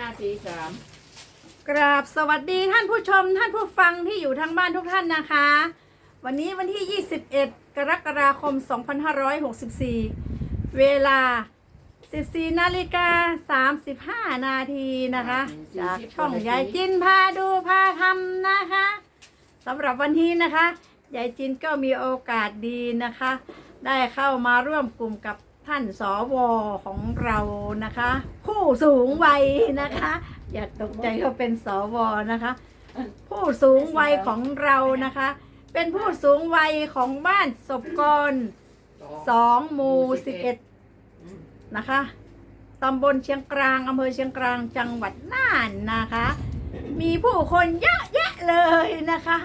ห้าสี่สามกราบสวัสดีท่านผู้ชม ท่านผู้ฟังที่อยู่ทางบ้านทุกท่านนะคะ วันนี้วันที่ 21 กรกฎาคม 2564 เวลา 14นาฬิกา35 นาทีนะคะ จากช่องยายจินพาดูพาทำนะคะสำหรับวันนี้นะคะยายจินก็มีโอกาสดีนะคะ ได้เข้ามาร่วมกลุ่มกับ ท่านสวของเรานะคะ ผู้สูงวัยนะคะ อย่าตกใจเขาเป็นสวนะคะ ผู้สูงวัยของเรานะคะ เป็นผู้สูงวัยของบ้านศพกรสองหมู่สิบเอ็ดนะคะตำบลเชียงกลางอำเภอเชียงกลางจังหวัดน่านนะคะ มีผู้คนเยอะแยะเลยนะคะ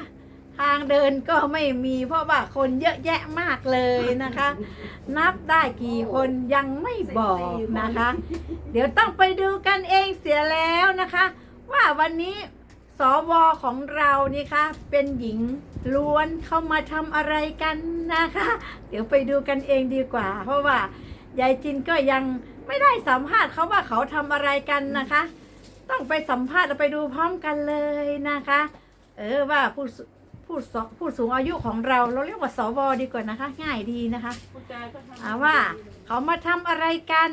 ทางเดินก็ไม่มีเพราะว่าคนเยอะแยะมากเลยนะคะ นับได้กี่คนยังไม่บอกนะคะ เดี๋ยวต้องไปดูกันเองเสียแล้วนะคะ ว่าวันนี้สวของเรานี่คะเป็นหญิงล้วนเข้ามาทำอะไรกันนะคะ เดี๋ยวไปดูกันเองดีกว่า เพราะว่ายายจินก็ยังไม่ได้สัมภาษณ์เขาว่าเขาทำอะไรกันนะคะ ต้องไปสัมภาษณ์แล้วไปดูพร้อมกันเลยนะคะ เออว่าผู้สู ผู้สผู้สูงอายุของเรา เราเรียกว่าสวดีกว่านะคะ ง่ายดีนะคะผู้ชายก็ทำอาว่าเขามาทำอะไรกัน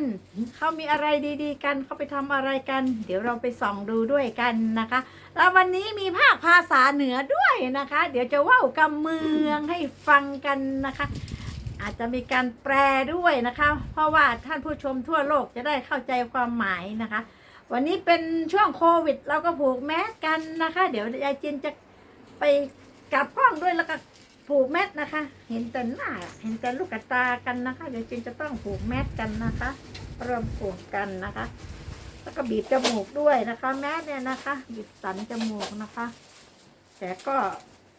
เขามีอะไรดีๆ กันเขาไปทำอะไรกัน เดี๋ยวเราไปส่องดูด้วยกันนะคะ แล้ววันนี้มีภาคภาษาเหนือด้วยนะคะ เดี๋ยวจะเว่าวกำเมืองให้ฟังกันนะคะ อาจจะมีการแปลด้วยนะคะ เพราะว่าท่านผู้ชมทั่วโลกจะได้เข้าใจความหมายนะคะ วันนี้เป็นช่วงโควิด เราก็ผูกแมสกันนะคะ เดี๋ยวยายจินจะไป กลับกล้องด้วยแล้วก็ผูกแมสนะคะ เห็นแต่หน้า เห็นแต่ลูกกระตากันนะคะเดี๋ยวจินจะต้องผูกแมสกันนะคะเริ่มผูกกันนะคะ แล้วก็บีบจมูกด้วยนะคะ แมสเนี่ยนะคะ บีบสันจมูกนะคะ แต่ก็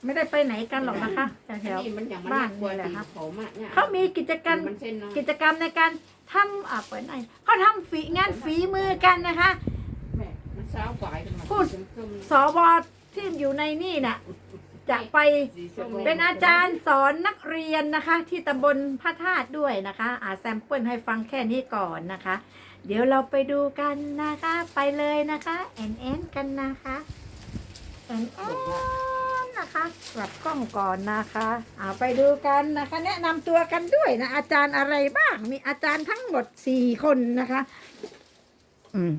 ไม่ได้ไปไหนกันหรอกนะคะแถวนี่มันอย่างมันๆบ้าน่านกลัวนี่แหละตีค่ะผมอะเนี่ยเขามีกิจกรรมมันเส้นน้อยกิจกรรมในการทำอะเปิดหน่อยเขาทำฝีงานฝีมือกันนะคะแม่มันเช้ากว่ากันมาพูดส้มสวที่อยู่ในนี่น่ะ จะไปเป็นอาจารย์สอนนักเรียนนะคะ ที่ตำบลพระธาตุด้วยนะคะอาแซมเปิลให้ฟังแค่นี้ก่อนนะคะ เดี๋ยวเราไปดูกันนะคะ ไปเลยนะคะแอนแอนกันนะคะแอนแอนนะคะกลับกล้องก่อนนะคะเอาไปดูกันนะคะ แนะนำตัวกันด้วยนะ อาจารย์อะไรบ้างมีอาจารย์ทั้งหมดสี่คนนะคะ อืม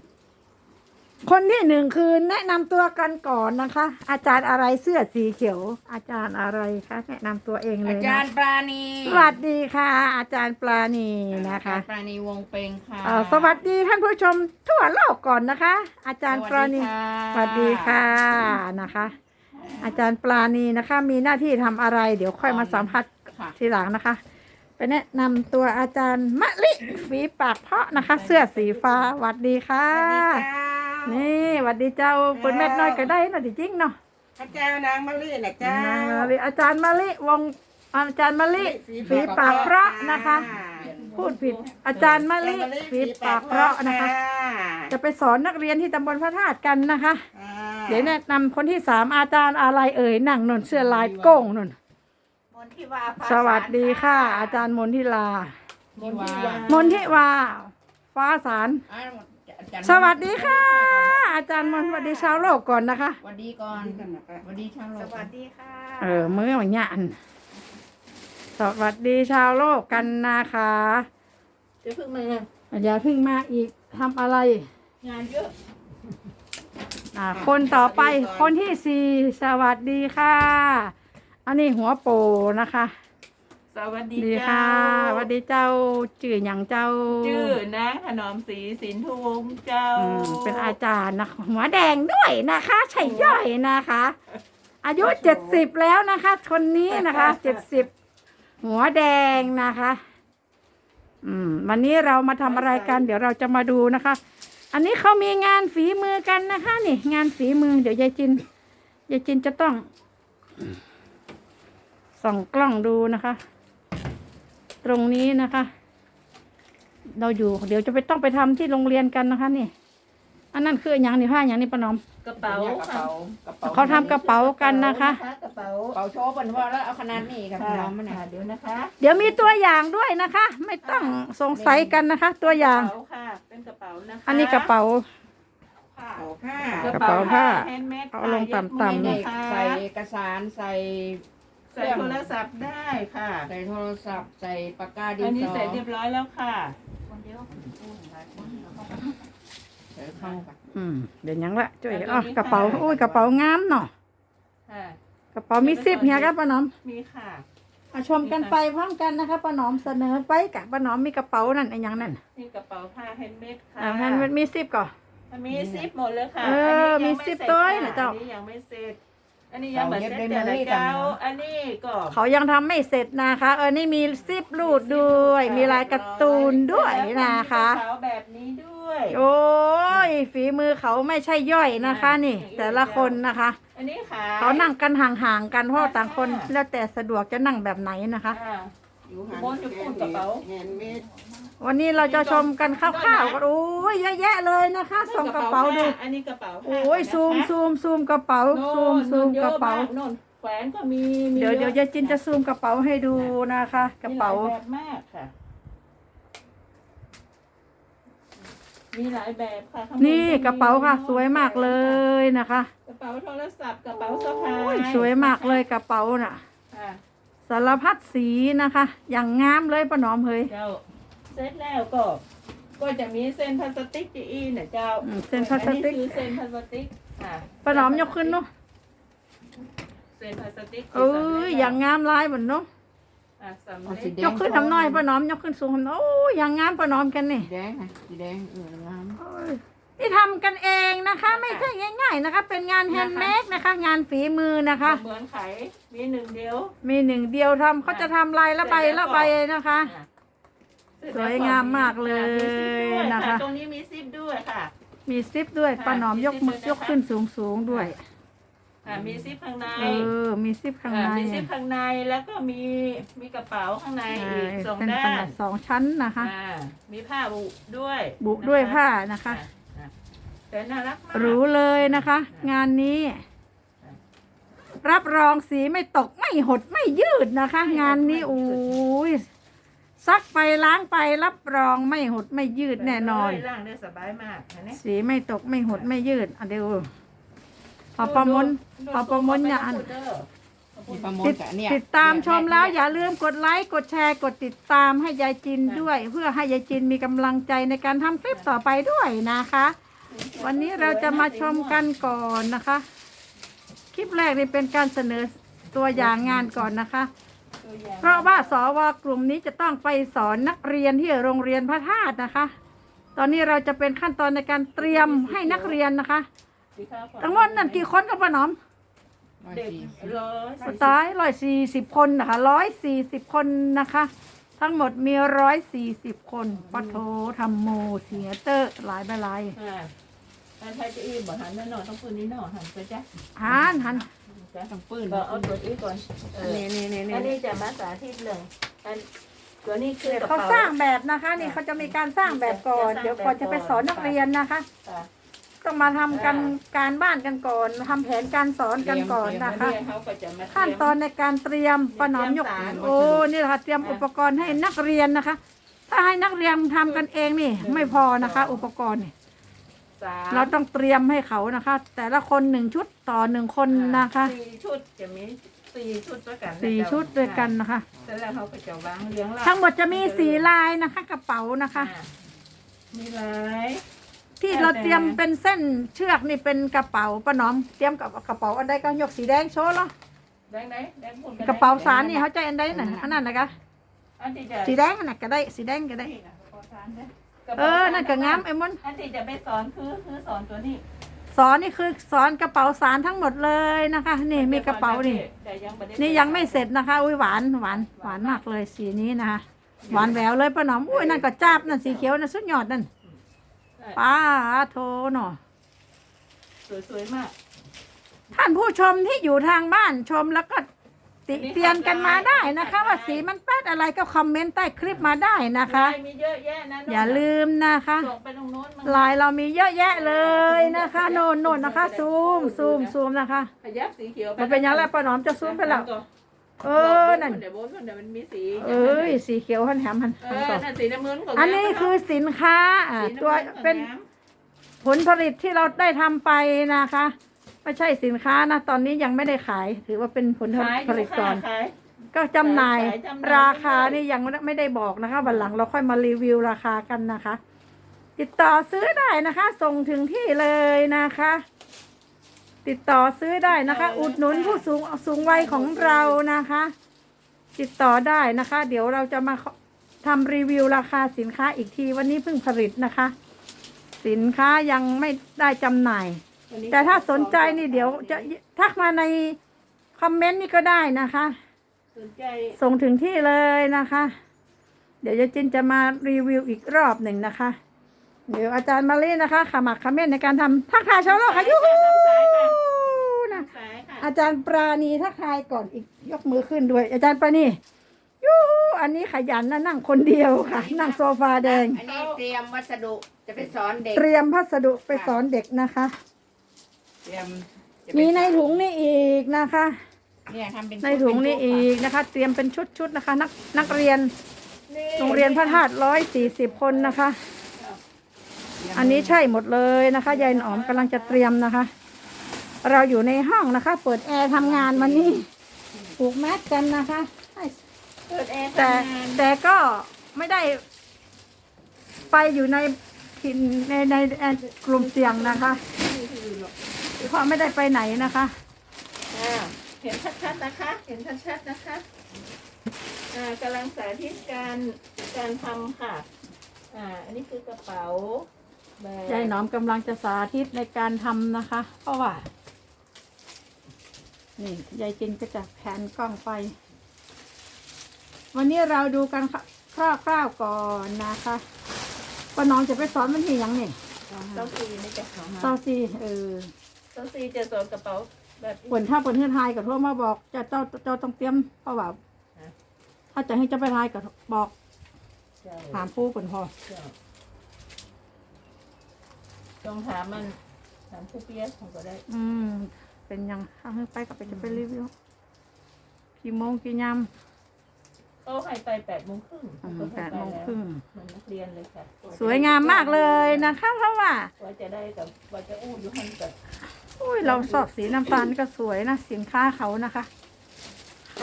คนที่หนึ่งคือแนะนำตัวกันก่อนนะคะ อาจารย์อะไรเสื้อสีเขียว อาจารย์อะไรคะ แนะนำตัวเองเลอายจารนะย์ปราณีสวัสดีค่ะ อาจารย์ปลาณีนะคะอาจารย์ปราณีวงเปงค่ะเอ่อสวัสดีท่านผู้ชมทั่วโลกก่อนนะคะ อาจารย์ปลาณีสวัสดีค่ะนะคะ อาจารย์ปลาณีนะคะ มีหน้าที่ทำอะไร เดี๋ยวค่อยมาสัมผัส ค่ะทีหลังนะคะ ไปแนะนำตัวอาจารย์มะลิฝีปากเพาะนะคะ เสื้อสีฟ้าสวัสดีค่ะ นี่สวัสดีเจ้าคุณแม่น้อยก็ได้เนาะที่จริงเนาะอาจารย์นางมะลินะเจ้านางมะลิอาจารย์มะลิวงอาจารย์มะลิฝีปากเพราะนะคะ พูดผิดอาจารย์มะลิฝีปากเพราะนะคะ จะไปสอนนักเรียนที่ตำบลพระธาตุกันนะคะ เดี๋ยวแนะนำคนที่สามอาจารย์อะไรเอ่ยนั่งนนเสื้อลายโก้งนนมนทิวาสวัสดีค่ะ อาจารย์มนทิลานี่ว่ามนทิวาฟ้าสารอ่าอาจารย์ สวัสดีค่ะ อาจารย์มนต์สวัสดีชาวโลกก่อนนะคะ สวัสดีก่อนสวัสดีชาวโลสกวัสดีค่ะเออเมื่อวันยานสวัสดีชาวโลกกันนะคะเจะเพิ่งมา อย่าเพิ่งมาอีกทำอะไร งานเยอะ อ่าคนต่อไปคนที่สี่สวัสดีค่ะ อันนี้หัวโปนะคะ สวัสดีดีเจ้าค่ะสวัสดีเจ้าจื่อหยังเจ้าชื่อนางถนอมศรีสินทุวงศ์เจ้า อืมเป็นอาจารย์นะหัวแดงด้วยนะคะใช่ย่อยนะคะ อายุเจ็ดสิบแล้วนะคะ คนนี้นะคะเจ็ดสิบหัวแดงนะคะ อืม วันนี้เรามาทำอะไรกัน เดี๋ยวเราจะมาดูนะคะ อันนี้เขามีงานฝีมือกันนะคะ นี่ งานฝีมือเดี๋ยวยายจินยายจินจะต้องส่องกล้องดูนะคะ ตรงนี้นะคะ เราอยู่เดี๋ยวจะไปต้องไปทำที่โรงเรียนกันนะคะนี่ อันนั้นคืออย่างนี่ผ้าอย่างนี้ปะน้อม กระเป๋ากระค่ะเป๋ากระเป๋าเขาทำกระเป๋ากันนะคะ กระเป๋า กระเป๋าโชว์บนว่าแล้วเอาขนาดนี้กับค่ะน้องมันน่ะเดี๋ยวนะคะเดี๋ยวมีตัวอย่างด้วยนะคะ ไม่ต้องสงสัยกันนะคะ ตัวอย่างกระเป๋าค่ะ เป็นกระเป๋านะคะอันนี้กระเป๋าผ้ากระเป๋าผ้า แฮนด์เมดเอาลงต่ำๆเด็เด็กกใส่เอกสารใส่ใส่โทรศัพท์ได้ค่ะใส่โทรศัพท์ใส่ปากกาดิอันนนี้สอเสร็จเรียบร้อยแล้วค่ะใส่เข้ากันอืมเดี๋ยวยังละจุ้ยอ๋อกระเป๋าอุ้ยกระเป๋างามเนาะค่ะ กระเป๋ามีซิปเฮียครับป้าหนอมมีค่ะ มาชมกันไปพร้อมกันนะคะป้าหนอมเสนอไปกับป้าหนอมมีกระเป๋านั่นไอ้หยังนั่นนี่กระเป๋าผ้าแฮนด์เมดค่ะอ่างั้นมันมีซิปก่อน มีซิปหมดเลยค่ะเอออันนี้ยังมีซิปไเร็จตัวค่ะเหรอเจ้า อันนี้ยังไม่เสร็จ อันนี้ยังแบบเสร็จแต่ละเจ้า อันนี้ก็เขายังทำไม่เสร็จนะคะเออนี่มีซิปรูดด้วย มีลายการ์ตูนด้วยนะคะกระเป๋าแบบนี้ด้วย โอ้ยฝีมือเขาไม่ใช่ย่อยนะคะ นี่ แต่ละคนนะคะ อันนี้ค่ะเขานั่งกันห่างๆกันเพราะว่าต่างคนแล้วแต่สะดวกจะนั่งแบบไหนนะคะ อ่า อยู่หันบนอยู่ปุ่นกระเป๋าแฮนด์เมดวันนี้เราจะชมกันคร่าวๆกันโอ้ยเยอะแยะเลยนะคะส่งกระเป๋าดูอันนี้กระเป๋าโอ้ยซูมซูมซูมกระเป๋าโน่นซูมซูมโน่นกระเป๋ายอมโน่นแขวนก็มีมีเดี๋ยวเดี๋ยวยอะยายจินจะซูมกระเป๋าให้ดูนะคะ กระเป๋า มีหลยแบบมากค่ะ มีหลายแบบค่ะข้างบนี่มีกระเป๋าค่ะ สวยมากเลยนะคะ กระเป๋าโทรศัพท์กระเป๋าสะพาโอ้ยยสวยมากเลยกระเป๋าน่ะค่ะ สารพัดสีนะคะ อย่างงามเลยป้าหนอมเฮ้ยเจ้าเสร็จแล้วก็ ก็จะมีเส้นพลาสติกจีอีเนี่ยเจ้าอืมเส้นพลาสติกอันนี้คือเส้นพลาสติกค่ะป้าหนอมยกขึ้นเนาะเส้นพลาสติกเอ้ยอย่างงามลายเหมือนเนาะอะสำเอาเร็สีจแดงยกขึ้นทำน้อยป้าหนอมยกขึ้นสูงทำน้อยโอ้ยอย่างงามป้าหนอมกันนี่สีแดงนะสีแดงเอองามโอ้ย นี่ทำกันเองนะคะ ไม่ใช่ง่าย ๆนะคะ เป็นงานแฮนด์เมดนะคะ งานฝีมือนะคะ เหมือนไขมีหนึ่งเดียวมีหนึ่งเดียวทำเขาจะทำลายละใบละใบนะคะอะสวยงามมากเลยมีซิปด้วยนะคะตรงนี้มีซิปด้วยค่ะ มีซิปด้วยป้าหนอมยกมือยกขึ้นสูงสูงๆด้วยอะมีซิปข้างในเออมีซิปข้างในอะมีซิปข้างในแล้วก็มีมีกระเป๋าข้างในอ่าอีกสองเป็นด้าขนาดนสองชั้นนะคะอ่ามีผ้าบุด้วย บุด้วยนะคะผ้านะคะอะอะ แต่น่ารักมากรู้เลยนะคะ งานนี้ รับรองสีไม่ตกไม่หดไม่ยืดนะคะ งานนี้โอ้ยซักไปล้างไปรับรองไม่หดไม่ยืดแน่นอน ร่างได้สบายมากเห็นไหมสีไม่ตกไม่หดไม่ยืดอะเดี๋ยวพอประมวลพอประมวลเนี่ยอันมีประมวลติดกับเนี่ยติดตามชมแล้วอย่าลืมกดไลค์กดแชร์กดติดตามให้ยายจินด้วย เพื่อให้ยายจินมีกำลังใจในการทำคลิปต่อไปด้วยนะคะ วันนี้เราจะมาชมกันก่อนนะคะ คลิปแรกนี่เป็นการเสนอตัวอย่างงานก่อนนะคะ เพราะว่าสวกลุ่มนี้จะต้องไปสอนนักเรียนที่โรงเรียนพระธาตุนะคะ ตอนนี้เราจะเป็นขั้นตอนในการเตรียมให้นักเรียนนะคะทั้งหมดนั่นกี่คนกับป้าหนอมร้อยเด็กสี่สิบร้อยสไตล์ร้อยสี่สิบคนนะคะร้อยสี่สิบคนนะคะ ทั้งหมดมีร้อยสี่สิบคนปะโททำโมเสียเตอร์หลายใบลาย อ่าอันไทยจะอีบอกหันแม่หน่อยต้องปืนนี้หน่อยหันไปจ้ะหันหันจ้ะต้องปืนก็เอาตัวนี้ก่อนเออนี่นี่นี่อันนี่นี้จะมาสาธิตเรื่องอันตัวนี้คือกระเขาเป๋าสร้างแบบนะคะ นี่เขาจะมีการสร้างแบบก่อน เดี๋ยวก่อนจะไปสอนนักเรียนนะคะค่ะต้องมาทำกันการบ้านกันก่อนทำแผนการสอนกันก่อนนะคะเดี๋ยวเขาก็จะมาเตรียมขั้นตอนในการเตรียมป้าหนอมยกเตรียมสารโอ้นี่แหละค่ะเตรียมอุปกรณ์ให้นักเรียนนะคะ ถ้าให้นักเรียนทำกันเองนี่ ไม่พอนะคะ อุปกรณ์นี่ สามเราต้องเตรียมให้เขานะคะ แต่ละคนหนึ่งชุดต่อหนึ่งคนนะคะสี่ชุดจะมีสี่ชุดด้วยกันนะสี่เจ้าชุดด้วยกันนะคะ เสร็จแล้วเขาก็จะวางเรียงรายทั้งหมดจะมีสีลายนะคะ กระเป๋านะคะ อ่ามีหลาย ที่เราเตรียมเป็นเส้นเชือกนี่เป็นกระเป๋าป้าหนอมเตรียมกับกระเป๋าอันใดก็ยกสีแดงโชว์เหรอแดงไหนแดงพุ่นกระเป๋าสารนี่เขาใจอันใดน่ะอันนั้นนะคะอันที่จะสีแดงน่ะก็ได้สีแดงก็ได้ นี่นะกระเป๋าสารนะ เออนั่นก็งามไอ้มนอันที่จะไปสอนคือคือสอนตัวนี้ สอนนี่คือสอนกระเป๋าสารทั้งหมดเลยนะคะ นี่มีกระเป๋านี่ แต่ยังไม่ได้นี่ยังไม่เสร็จนะคะ อุ้ยหวานหวานหวานมากเลยสีนี้นะคะหวานแหววเลยป้าหนอมอุ้ยนั่นก็จับนั่นสีเขียวนั่นสุดยอดนั่นป้าโทหนอสวยๆมาก ท่านผู้ชมที่อยู่ทางบ้านชมแล้วก็ ติเตียนกันมาได้นะคะ ว่าสีมันแป๊ดอะไรก็คอมเมนต์ใต้คลิปมาได้นะคะลายมีเยอะแยะนะอย่าลืมนะคะ ส่งไปตรงโน้นมั้งลายเรามีเยอะแยะเลยนะคะโน่นโน่นนะคะ ซูมซูมซูมนะคะขยับสีเขียวมันเป็นอยังไงป้าหนอมจะซูมไปแล้วเออนั่นเดี๋ยวโบนเดี๋ยวมันมีสีเอ้ยสีเขียวหันแหมหันเอหันอก่อนนั่นสีน้ำเงินของอันนี้คือสินค้าอ่าสีำงิตัวของเป็นน้ำผผลผลิตที่เราได้ทำไปนะคะ ไม่ใช่สินค้านะตอนนี้ยังไม่ได้ขาย ถือว่าเป็นผลขายผลิตก่อน ขาย ก็จำหน่ายขายจำหน่าย ราคานี่ยังไม่ได้บอกนะคะวันหลังเราค่อยมารีวิวราคากันนะคะ ติดต่อซื้อได้นะคะ ส่งถึงที่เลยนะคะ ติดต่อซื้อได้นะคะ อุดหนุนผู้สูงสูงวัยของเรานะคะ ติดต่อได้นะคะ เดี๋ยวเราจะมาทำรีวิวราคาสินค้าอีกทีวันนี้เพิ่งผลิตนะคะ สินค้ายังไม่ได้จำหน่ายวันนี้ แต่ถ้าสนใจนี่เดี๋ยวจะทักมาในคอมเมนต์นี่ก็ได้นะคะ สนใจส่งถึงที่เลยนะคะ เดี๋ยวยายจินจะมารีวิวอีกรอบหนึ่งนะคะ เดี๋ยวอาจารย์มาลีนะคะขมักเขม้นในการทำทักทายชาวโลกค่ะยูฮูนะสายค่ะอาจารย์ปราณีทักทายก่อนอีกยกมือขึ้นด้วย อาจารย์ปราณียูฮูอันนี้ขยันนะนั่งคนเดียวค่ะ นั่งโซฟาแดงอันนี้เตรียมวัสดุจะไปสอนเด็ก เตรียมพัสดุไปสอนเด็กนะคะ เตรียมจะไปมีในถุงนี่อีกนะคะ เนี่ยทำเป็นในถุงนี่อีกนะคะ เตรียมเป็นชุดๆนะคะ นักนักเรียนโรงเรียนพระธาตุร้อยสี่สิบคนนะคะ อันนี้ใช่หมดเลยนะคะยายหนอมกำลังจะเตรียมนะคะ เราอยู่ในห้องนะคะ เปิดแอร์ทำงานวันนี้ปลูกแมสกันนะคะให้เปิดแอร์แต่ทำงานแต่ก็ไม่ได้ ไปอยู่ในถิ่นในในในกลุ่มเสี่ยงนะคะเพราะไม่ได้ไปไหนนะคะอ่าเห็นชัดๆนะคะ เห็นชัดๆนะคะอ่ากำลังสาธิตการการทำค่ะอ่าอันนี้คือกระเป๋าแบกยายหนอมกำลังจะสาธิตในการทำนะคะ เพราะว่า นี่ยายจินก็จะแผนกล้องไป วันนี้เราดูกันคร่าวๆก่อนนะคะว่าน้องจะไปสอนมันที่ยังนี่ เต้าซีนี่จะเศร้าซีเออ เต้าซีจะสอนกระเป๋าแบบผลถ้าผลเฮือนไทยกับทั่วมาบอกจะเจ้าเจ้าต้องเตรียมเพราะว่าถ้าจะให้เจ้าไปไทยกับบอกถามผู้ผลพอต้องถามมันถามผู้เปียกผมก็ได้อืม เป็นยังข้างไปกับไปจะไปรีวิวกี่โมงกี่ยามเขาให้ไปแปดโมงครึ่งอืมก็แปให้ดไปโมงแล้วครึ่งเหมือนนักเรียนเลยค่ะสวยงามมากเลยนะคะเพราะว่า ว่าจะได้กับว่าจะอู้อยู่หันกับ อุ้ยเราสอบสีน้ำตาลก็สวยนะสินค้าเขานะคะ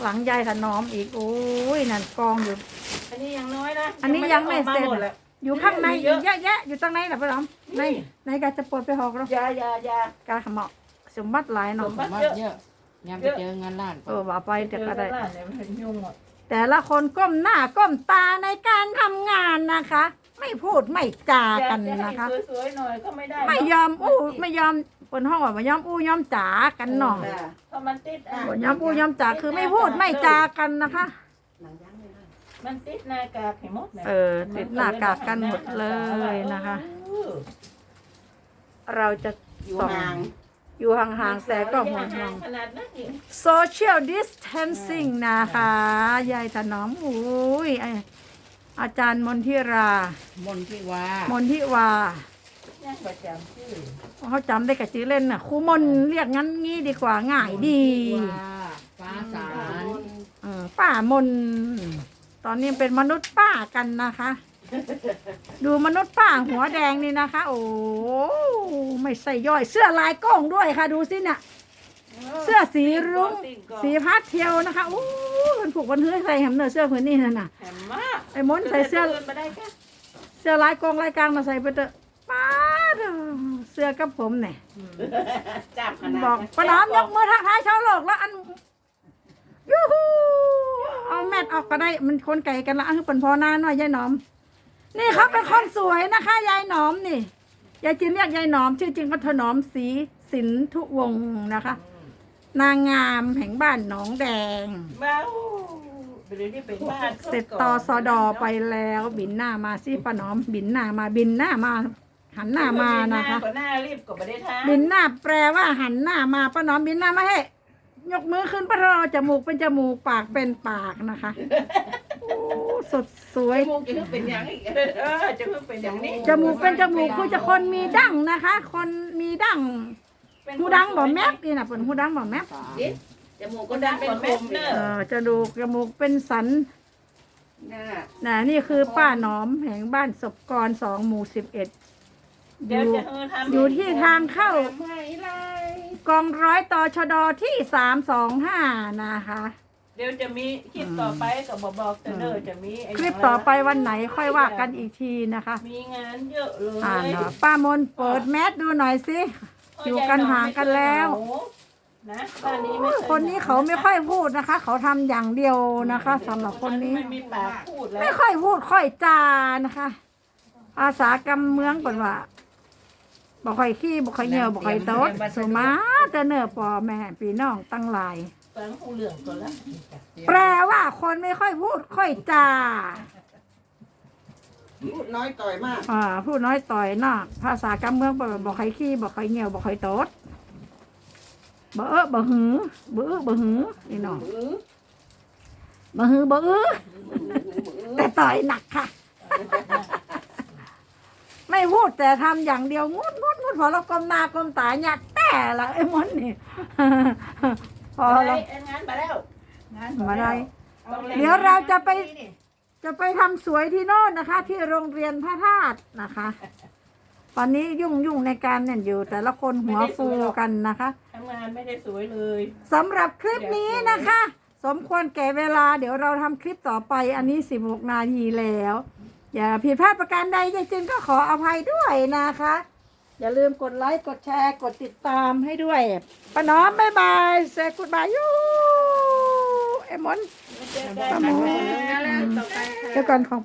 หลังยายถนอมอีกโอ้ยนั่นกองอยู่ อันนี้ยังน้อยนะอันนี้ยังไม่เสร็จหมดแล้วอยู่ข้างในมีอีเยกอะเยอะแยะอยู่ตรงไหนนะพี่หลอมในนี่ในการจะปวดไปหอกแล้วยายายากาเหมาะสมบัติหลายเนาะสมบัติมาเยอะยามไปเจองานร้านเออว่าไปเดี๋ยวก็ได้เจอกันเนี่ยมันเห็นยุ่งหมดแต่ละคนก้มหน้าก้มตาในการทำงานนะคะ ไม่พูดไม่จากันอยากจะนะคะให้สวยๆหน่อยก็ไม่ได้ไม่ยอมอู้ไม่ยอมบ นห้องว่าไม่ยอมอู้ยอมจ๋ากันหน่อยเพราะมันติดอะบนยอมอู้ยอมจ๋าคือไม่พูดไม่จากันนะคะมันติดหนากากเห็นหมดนี่ยเออติดหน้ากากกันหมดเลยนะคะ เออเราจะอยู่ส่องห่างอยู่ห่างๆแต่ก็ห่วงห่วง ขนาดนั้นอีก social distancing นะคะ ยายถนอมอุ้ยไอ้อาจารย์มนทิรา มนที่ว่า มนทิวา ยังประจำชื่อเขาจำได้กับชื่อเล่นน่ะครูมนเรียกงั้นงี้ดีกว่าง่ายดีว่าฟ้าสารเออป้ามน ตอนนี้เป็นมนุษย์ป้ากันนะคะ ดูมนุษย์ป้าหัวแดงนี่นะคะ โอ้ไม่ใส่ย่อยเสื้อลายกล้องด้วยค่ะ ดูสิน่ะ เสื้อสีรุ้งสีพัดเทียวนะคะโอ้มันผูกวันเฮ้ยใส่แหมเนื้อเสื้อผืนนี้นั่นน่ะแหมมากไอ้มนใส่เสื้อดินมาได้แค่เสื้อลายกองลายกลางมาใส่ไปเถอะป้าด เสื้อกับผมเนี่ยจับขนาดบอกป้าน้อมยกมือทักทายชาวโลกแล้วอันยูฮูเอาแมทออกก็ได้มันคนไก่กันละอันคือเป็นพอหน้าหน่อยยายหนอม นี่เขาเป็นคนสวยนะคะยายหนอมนี่ยายจินเรียกยายหนอม ชื่อจริงก็ถนอมศรีสินทุวงศ์นะคะ นางงามแห่งบ้านหนองแดงบ้าเดี๋ยวนี้เป็นบ้านเสร็จตอสอดอไปแล้ว บินหน้ามาสิป้าน้อม บินหน้ามาบินหน้ามา หันหน้ามานะคะก็หน้ารีบก็ไม่ได้ทานบินหน้าแปลว่าหันหน้ามาป้าน้อมบินหน้ามาให้ยกมือขึ้นป้ารอจมูกเป็นจมูกปากเป็นปากนะคะโอ้สดสวย จมูกจะเป็นอย่างอีกเออจะเพิ่งเป็นอย่างนี้จมูกเป็นจมูกคือจะคนมีดั้งนะคะ คนมีดั้งเป็นหูดังบ่แมบนี่นะเป็นหูดังบ่แมบจมูกก็ดังเป็นคมเลเอยอจะดูจมูกเป็นสันน่ะนะนี่คือป้าหนอมแห่งบ้านศพกรสองหมู่สิบเอ็ด เดี๋ยวจะเออทำอยู่ที่ทางเข้า ไม่ไรกองร้อยต่อชดที่สามสองห้านะคะ เดี๋ยวจะมีคลิปต่อไปกับบอกบอกแต่เด้อจะมีไคลิปต่อไปวันไหนค่อยว่ากันอีกทีนะคะ มีงานเยอะเลยอ่าเนาะป้ามนเปิดแมสดูหน่อยสิ อยู่กันห่างกันแล้ว นะบ้านนี้ไม่เยคนนี้เขาไม่ค่อยพูดนะคะ เขาทำอย่างเดียวนะคะสำหรับคนนี้ ไม่มีปากพูดแล้วไม่ค่อยพูดค่อยจานะคะภาษากำเมืองก่อนว่า บอกค่อยขี้บอกค่อยเหนียวบอกค่อยโต๊ดสมาแต่เนอปอแม่พี่น้องตั้งหลายฟังหูเหลืองก่อนละแปลว่าคนไม่ค่อยพูดค่อยจาพูดน้อยต่อยมากอ่าพูดน้อยต่อยนอกภาษากำเมืองบอกว่าบอกค่อยขี้บอกค่อยเหนียวบอกค่อยโต๊ดบ่เออบ่หือบ่เออบ่หือนี่น้องบ่หือบ่เออแต่ต่อยหนักค่ะ ไม่พูดแต่ทำอย่างเดียวงุดงุดงุดพอเรากลมหน้ากลมตาหยัดแต่ละไอ้มอนนี่พอไปเรางานมาแล้วมาได้เดี๋ยวเราจะไปจะไปทำสวยที่โน่นนะคะ ที่โรงเรียนพระธาตุนะคะ ตอนนี้ยุ่งยุ่งในการเนี่ยอยู่ แต่ละคนหัวฟูกันนะคะทำงานไม่ได้สวยเลยสำหรับคลิปนี้นะคะ สมควรแก่เวลา เดี๋ยวเราทำคลิปต่อไปอันนี้ 16 นาทีแล้ว อย่าผิดพลาดประการใดยายจินก็ขออภัยด้วยนะคะ อย่าลืมกดไลค์ กดแชร์ กดติดตามให้ด้วยป้าน้อมบ๊ายบายเซกุดบายยูเอมอนเจอป้ากันหมูต่อไปค่ะเดี๋ยวก่อนของ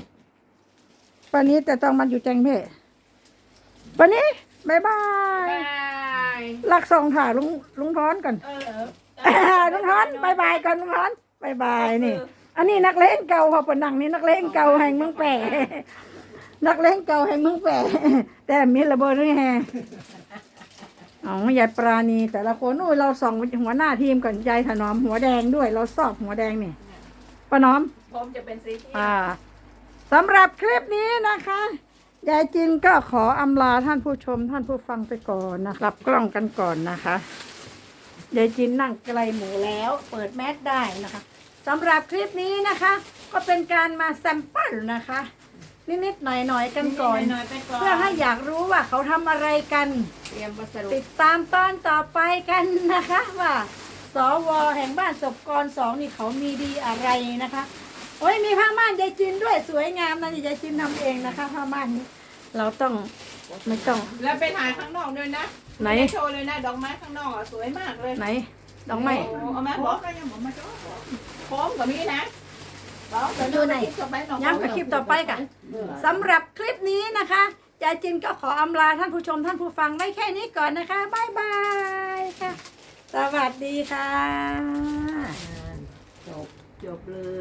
ป้านี้แต่ต้องมันอยู่แจงเพ่ป้านี้บ๊ายบายบายลักส่งถ่ายลุงลุงท้อนก่อนเออลุงท้อนบายบายก่อนลุงท้อนบายบายนี่ อันนี้นักเลงเก่าค่ะปนังนี่นักเลงเก่าแห่งเมืองแปะนักเลงเก่าแห่งเมืองแปะแต่มีระเบิดด้วยแฮอ๋อยายปราณีแต่ละคนโอ้ยเราส่องหัวหน้าทีมก่อนยายถนอมหัวแดงด้วย เราสอบหัวแดงนี่ป้าน้อมผมจะเป็นสีเขียวอ่าสำหรับคลิปนี้นะคะยายจินก็ขออำลาท่านผู้ชมท่านผู้ฟังไปก่อนนะกลับกล้องกันก่อนนะคะยายจินนั่งไกลหมูแล้ว เปิดแมสได้นะคะ สำหรับคลิปนี้นะคะ ก็เป็นการมาแซมเปิลนะคะ นิดๆหน่อยๆกันก่อน หน่อยๆไปก่อนเพื่อให้อยากรู้ว่าเขาทำอะไรกัน เตรียมวัสดุติดตามตอนต่อไปกันนะคะว่าสวแห่งบ้านศพกรสองนี่เขามีดีอะไรนะคะ โอ้ยมีผ้าม่านยายจินด้วยสวยงามนะนี่ยายจินทำเองนะคะผ้าม่านนี้เราต้องไม่ต้อง แล้วไปถ่ายข้างนอกด้วยนะไหน ม่ด้โชว์เลยนะดอกไม้ข้างนอกอะสวยมากเลยไหนดอกไม้โเอามาบอกก็ยังบอกมาจ้อพร้อมกับมีนะบอกดูไหนต่อไปน้องย้ำกับคลิปต่อไปกันสำหรับคลิปนี้นะคะยายจินก็ขออำลาท่านผู้ชมท่านผู้ฟังไว้แค่นี้ก่อนนะคะบ๊ายบายค่ะ สวัสดีค่ะ จบเลย